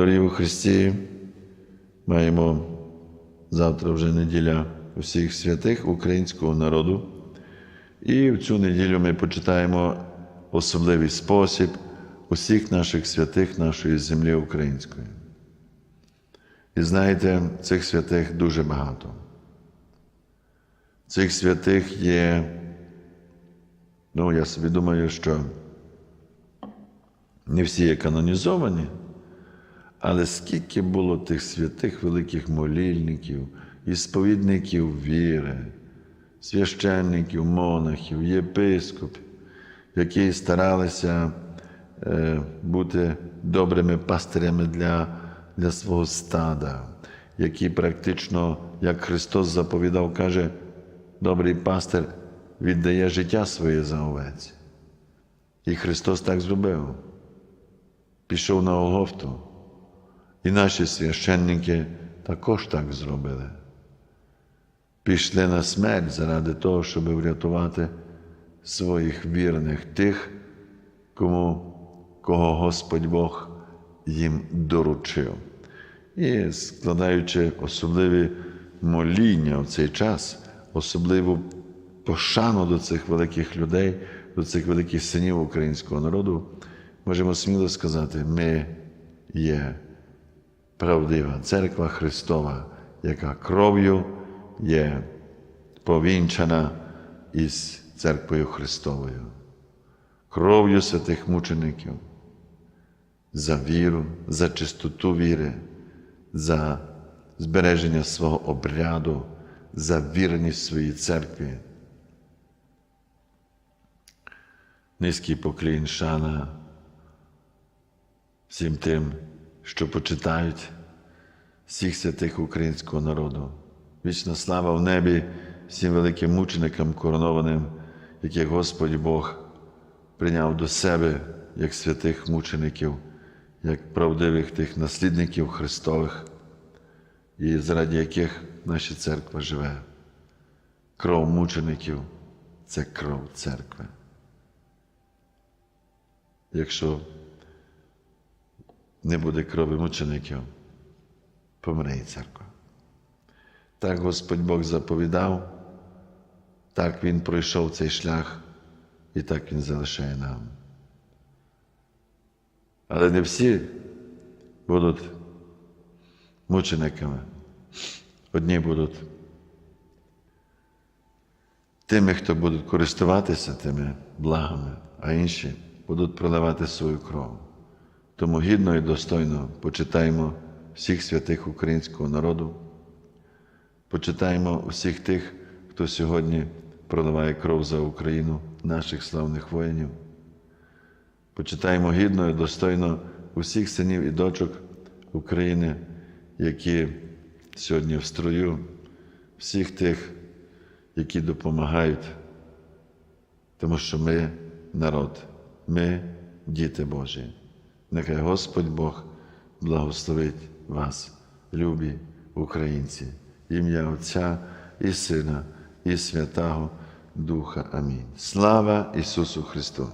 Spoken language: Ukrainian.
Дорогі у Христі, маємо завтра вже неділя усіх святих українського народу. І в цю неділю ми почитаємо особливий спосіб усіх наших святих нашої землі української. І знаєте, цих святих дуже багато. Цих святих є, ну, я собі думаю, що не всі є канонізовані, але скільки було тих святих великих молільників, і сповідників віри, священників, монахів, єпископів, які старалися е, бути добрими пастирями для, для свого стада, які практично, як Христос заповідав, каже, добрий пастир віддає життя своє за овець. І Христос так зробив. Пішов на Голгофту. І наші священники також так зробили. Пішли на смерть заради того, щоб врятувати своїх вірних, тих, кому, кого Господь Бог їм доручив. І складаючи особливі моління в цей час, особливу пошану до цих великих людей, до цих великих синів українського народу, можемо сміло сказати, ми є правдива церква Христова, яка кров'ю є повінчана із церквою Христовою, кров'ю святих мучеників, за віру, за чистоту віри, за збереження свого обряду, за вірність своїй церкві. Низький поклін шана всім тим, що почитають всіх святих українського народу. Вічна слава в небі всім великим мученикам коронованим, яких Господь Бог прийняв до себе як святих мучеників, як правдивих тих наслідників Христових, і заради яких наша церква живе. Кров мучеників це кров церкви. Якщо не буде крові мучеників, помре і церква. Так Господь Бог заповідав, так Він пройшов цей шлях і так Він залишає нам. Але не всі будуть мучениками. Одні будуть тими, хто будуть користуватися тими благами, а інші будуть проливати свою кров. Тому гідно і достойно почитаємо всіх святих українського народу, почитаємо усіх тих, хто сьогодні проливає кров за Україну, наших славних воїнів. Почитаємо гідно і достойно усіх синів і дочок України, які сьогодні в строю, всіх тих, які допомагають, тому що ми народ, ми діти Божі. Нехай Господь Бог благословить вас, любі українці, ім'я Отця і Сина, і Святого Духа. Амінь. Слава Ісусу Христу!